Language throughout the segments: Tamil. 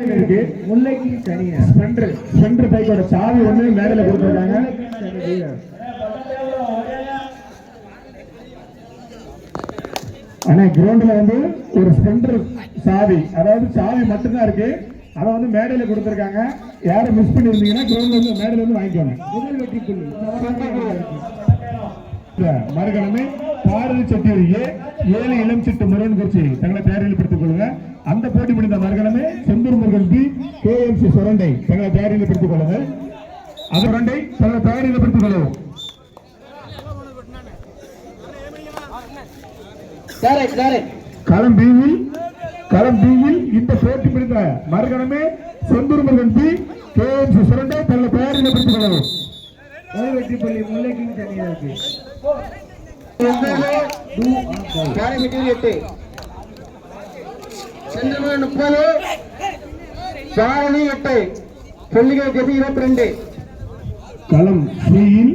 இருக்கு. முல்லைக்கு தனியா. சென்ட்ரு சென்ட்ரு பைக்கோட சாவி வந்து மேடல கொடுத்துருக்காங்க. தனி ஆனா கிரவுண்ட்ல வந்து ஒரு ஸ்பெண்டர் சாவி. அதாவது சாவி மட்டும்தான் இருக்கு. அதை வந்து மேடையில கொடுத்துருக்காங்க. யாரும் மிஸ் பண்ணிருந்தீங்கன்னா கிரவுண்ட்ல வந்து மேடையில இருந்து வாங்கிக்கோங்க. முதல் வெற்றி புள்ளி. சமநிலையில் பாரதி செட்டியூர் ஏ ஏழு இளம் சிட்டு முருகன் குறிச்சி. தங்களை தயாரில் படுத்திக் கொள்ளுங்க அந்த போட்டி முடிந்த மறுகணமே செந்தூர் முருகன் பி கேஎம்சி சுரண்டை. தங்களை தயாரில் படுத்திக் கொள்ளுங்கள். அது சுரண்டை தங்களை தயாரில் படுத்திக் கொள்ளவும் களம் பியில் களம் பியில் இந்த போட்டி முடிந்த மறுகணமே செந்தூர் முருகன் பி கேஎம்சி சுரண்டை தங்களை தயாரில் படுத்திக் கொள்ளவும் ஒரு வெற்றி புள்ளி எட்டு செந்தமிழ் முப்பது. சாரணி எட்டு. சொல்லிகள் கதி இருபத்தி ரெண்டு களம் சியில்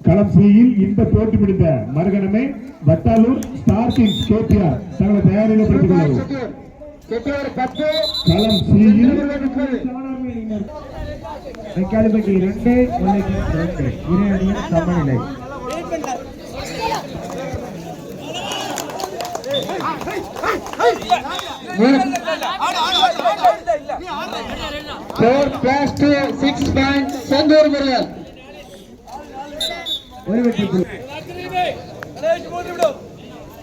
களம் சியில் இந்த போட்டி முடிந்த மறுகணமே வட்டாலூர் ஸ்டார் கிங்ஸ் கேபிஆர் தங்களை தயாரில் படுத்திக் கொள்ளவும் களம் சியில் முப்பது. மெக்காலிபட்டி ரெண்டு முல்லைக்கு ரெண்டு இரு அணியும் சமநிலை. Four plus two six point Senthur Murugan ஒரு வெற்றி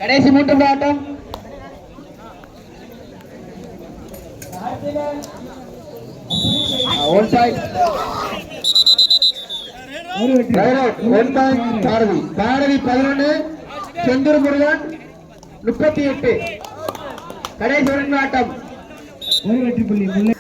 கடைசி மூன்று ஆட்டம். One point one point Bharathi Bharathi பதினொன்று செந்தூர் முருகன் முப்பத்தி எட்டு. கடைசி இரண்டு ஆட்டம் ஒரு வெற்றி புள்ளி முல்லை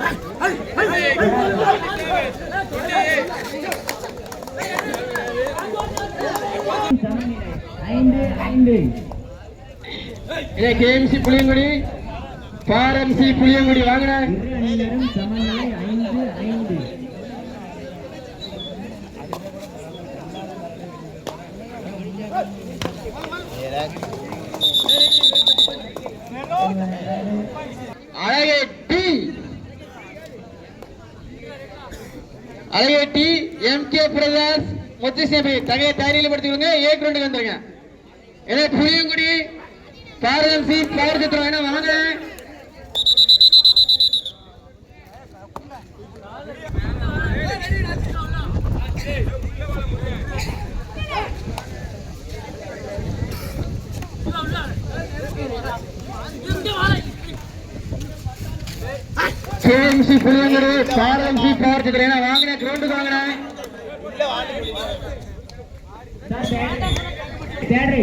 ஐந்து ஐந்து இதே கேஎம்சி புளியங்குடி பாரம்சி புளியங்குடி வாங்கின சமநிலை ஐந்து ஐந்து. அழகேட்டி அழகேட்டி எம் கே பிரதர்ஸ் முத்துசாமி. தகையை தயாரியில் படுத்திக்கொள்ளுங்க ஏ கிரவுண்டுக்கு வந்துருங்க. இதே புளியங்குடி பாரதம்சி பவர் சித்திரம் வேணா வாங்க கேஎம்சி புளியங்குடி பாரதம்சி பவர் சித்திரம் வேணா வாங்கினேன் கிரவுண்டுக்கு வாங்கின. தேடை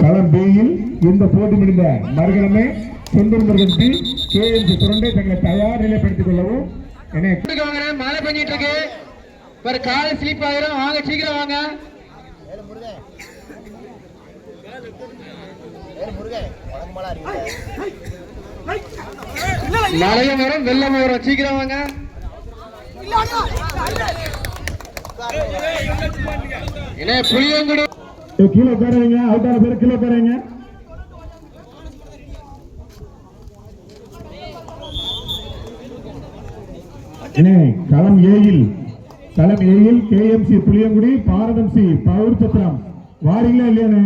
களம் பியில் இந்த போட்டி முடிந்த மறுகணமே செந்தூர் முருகன் பி கேஎம்சி சுரண்டை தங்களை தயார் நிலைப்படுத்திக் கொள்ளவும். என கிரவுண்டுக்கு வாங்கின மழை பெஞ்சிட்டு இருக்கு. ஒரு கால் ஸ்லிப் ஆயிரும். வாங்க சீக்கிரம் வாங்க. மழையும் வரும் வெள்ளம் வரும் சீக்கிரம் வாங்க. என்ன புளியங்குடி கீழே உட்காருங்க அவுட்டான பேர் கீழே உட்காருங்க களம் ஏயில். களம் ஏயில் கேஎம்சி புளியங்குடி பாரதம் சி பவுர் சத்திரம் வாரீங்களா இல்லையானே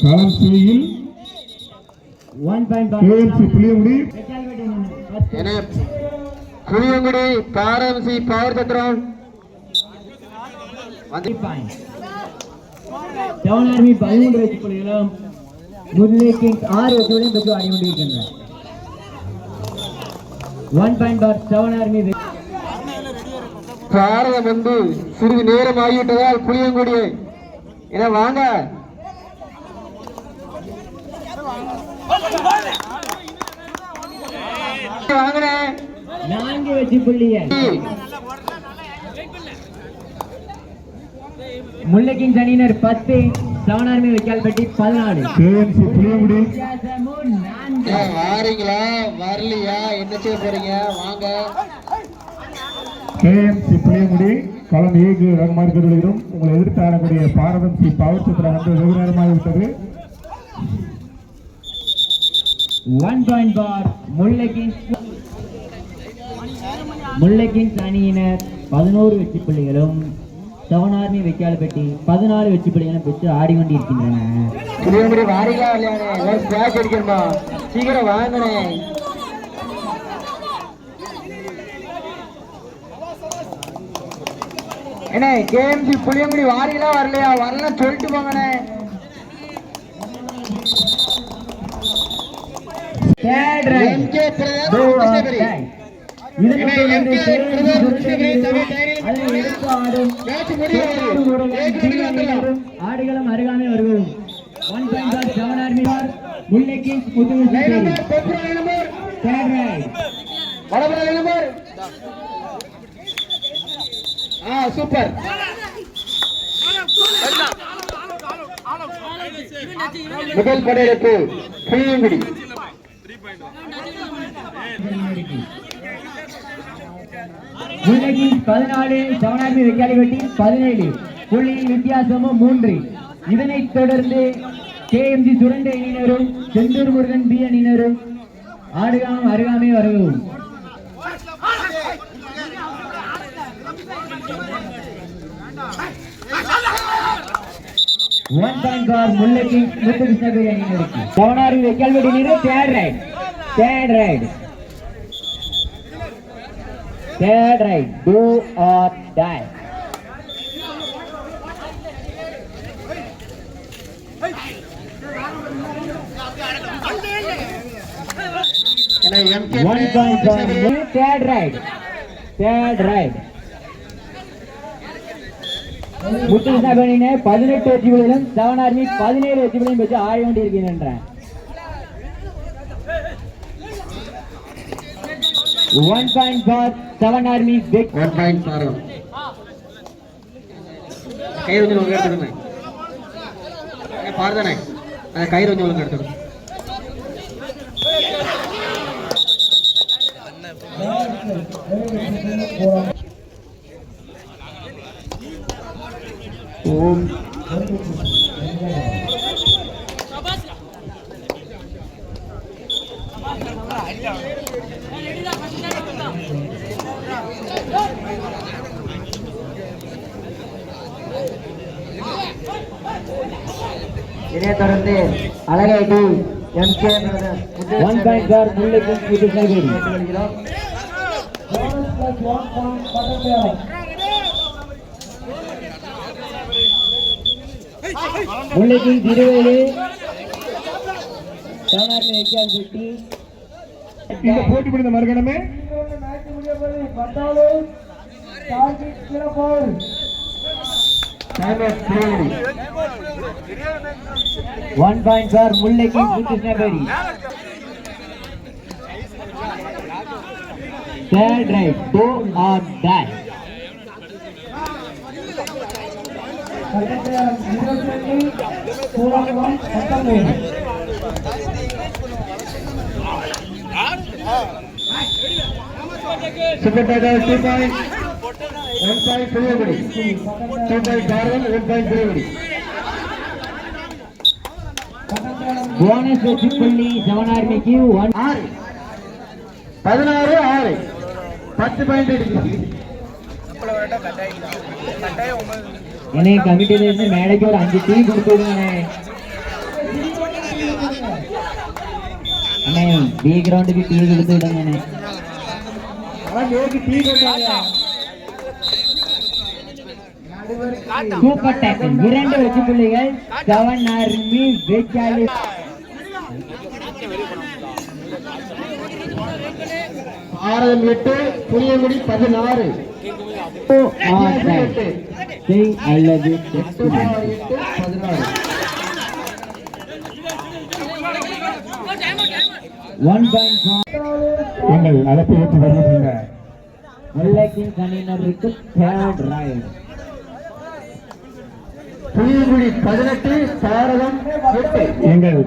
களம் சியில் கேஎம்சி புளியங்குடி. புளியங்குடி பாரம்சி பவர் தத்திரம் வந்து. டவுன் ஆர்மி பதிமூன்று வெற்றி புள்ளிகளும் முல்லை கிங்ஸ் ஆறு வெற்றிகளையும் பெற்று ஆடி கொண்டிருக்கின்றனர் one point four town army பாரதம் வந்து சிறிது நேரம் ஆகிவிட்டதால் புளியங்குடி என வாங்க. நான்கு வெற்றி புள்ளிகள் முல்லைக்கின் அணியினர் பத்து சவனார்மி வைக்கால்பட்டி பதினாலு. வாரீங்களா? வரலையா? என்ன செய்ய போறீங்க? வாங்க. கேஎம்சி புளியங்குடி களம் ஏகு ரகமாக வருகிறோம் உங்களை எதிர்த்து ஆடக்கூடிய பாரதம் சி பவர் சித்திரம் வந்து வெகு நேரமாக விட்டது ஒன் பாயிண்ட் பார் முல்லைக்கின் முல்லைக்கின் அணியினர் பதினோரு வெற்றி புள்ளிகளும் சவனார்மி வைக்கால்பட்டி பதினாலு வெற்றி புள்ளிகளும் பெற்று ஆடிக்கொண்டிருக்கின்றன. புளியங்குடி வாரீங்களா இல்லையாண்ணே ஏதாவது ஸ்கிராச் அடிக்கணுமா சீக்கிரம் வாங்கண்ணே என்ன கேஎம்சி புளியங்குடி வாரீங்களா வரலையா? வரலாம் சொல்லிட்டு போங்கண்ணே. ஆடுகளம் அருகாமை வருகிறோம் one point seven army four முல்லைக்கு Puduvai line number பெப்ரா லைன் நம்பர் தேர்ட் ரைட் வடபுற லைன் நம்பர் ஆ சூப்பர் முதல் படையெடுப்பு புளியங்குடி. உலகின் பதினாலு செவன் ஆர்மி வைக்காலிவட்டி பதினேழு. புள்ளியின் வித்தியாசமும் மூன்று. இதனைத் தொடர்ந்து கே எம் ஜி சுரண்ட அணியினரும் செந்தூர் முருகன் பி அணியினரும் ஆடுகளம் அருகாமே வரவும். ஒன் பாயிண்ட் பார் முல்லைக்கு முத்து கிருஷ்ணகிரி அணியினருக்கு. சவனாரி வைக்கால்வெடி நீர் third right third right third right Do or die. One point one point four third right third right Muthu பதினெட்டு வெற்றிகளிலும் செவன் ஆர்மி பதினேழு வெற்றிகளையும் பெற்று ஆடி கொண்டிருக்கின்றன one point four seven army big one point பாரு கயிறு கொஞ்சம் ஒழுங்கு எடுத்துடுங்க பாருதானே? அந்த கயிறு கொஞ்சம் ஒழுங்கு எடுத்துடுங்க ஓம். இதைத் தொடர்ந்து அழகை one point Thiruvelu seven army வைக்கால் பெட்டி இந்த போட்டி முடிந்த மறுகணமே one point bar முல்லைக்கு Krishnagiri third right do or die super tiger two point one point Puliyangudi two point Bharatam one point Puliyangudi bonus வெற்றி புள்ளி செவன் ஆர்மிக்கு ஒன் ஆறு. பதினாறு ஆறு. பத்து பாயிண்ட் கமிட்டியில இருந்து மேடைக்கு ஒரு அஞ்சு டீ கொடுத்து விடுங்கண்ணே அண்ணே. பி கிரவுண்டுக்கு டீ கொடுத்து விடுங்கண்ணே சூப்பர் டேக்கல் இரண்டு வெற்றி புள்ளிகள். செவன் ஆர்மி வெச்சாலி பாரதம் எட்டு புளியங்குடி பதினாறு. அல்லது அழைப்பை ஏற்று வருகின்ற தேர்ட் புளியங்குடி பதினெட்டு சாரதம் எட்டு. எங்கள்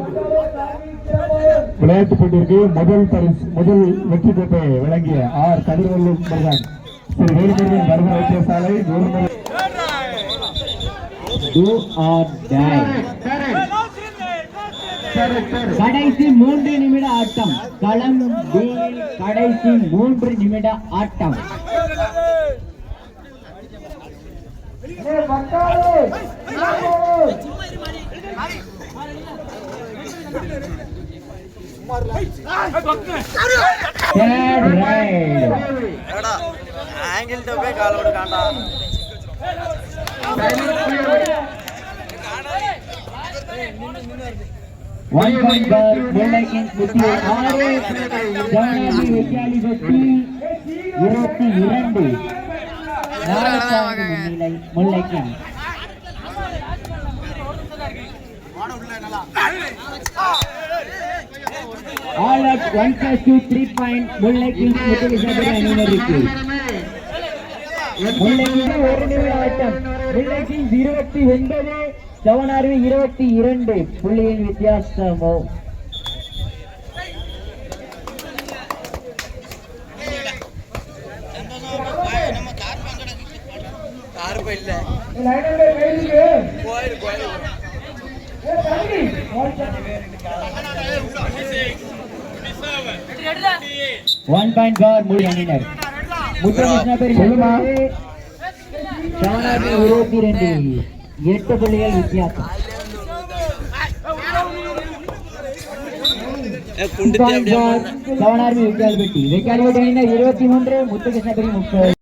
விளையாட்டுப் போட்டிற்கு முதல் பரிசு முதல் வெற்றி கோப்பை வழங்கிய ஆர். கதிர்வல்லூர் முருகன். ஸ்ரீ வேலுமுருகன் தர்ம வைத்தியசாலை டை கடைசி மூன்று நிமிட ஆட்டம். களம் கடைசி மூன்று நிமிட ஆட்டம். ஆங்கிள்கிட்ட போய் கால கொடுக்காண்டா One இருபத்தி இரண்டு at one plus two, three point முல்லைக்கின் முத்துகிருஷ்ணபுரி அணியினருக்கு ஒரு நிமிட ஆட்டம். இருபத்தி ஒன்பது சவனார்வி இருபத்தி இரண்டு. புள்ளியின் வித்தியாசமோ? இப்ப இல்ல கோயில் கோயில் ஒன் பாயிண்ட் பார் மூடி அணியினர். முத்தகிருஷ்ண எட்டு புள்ளிகள் வித்தியாசம். இருபத்தி மூன்று முத்துகிருஷ்ணபெரி முப்பது.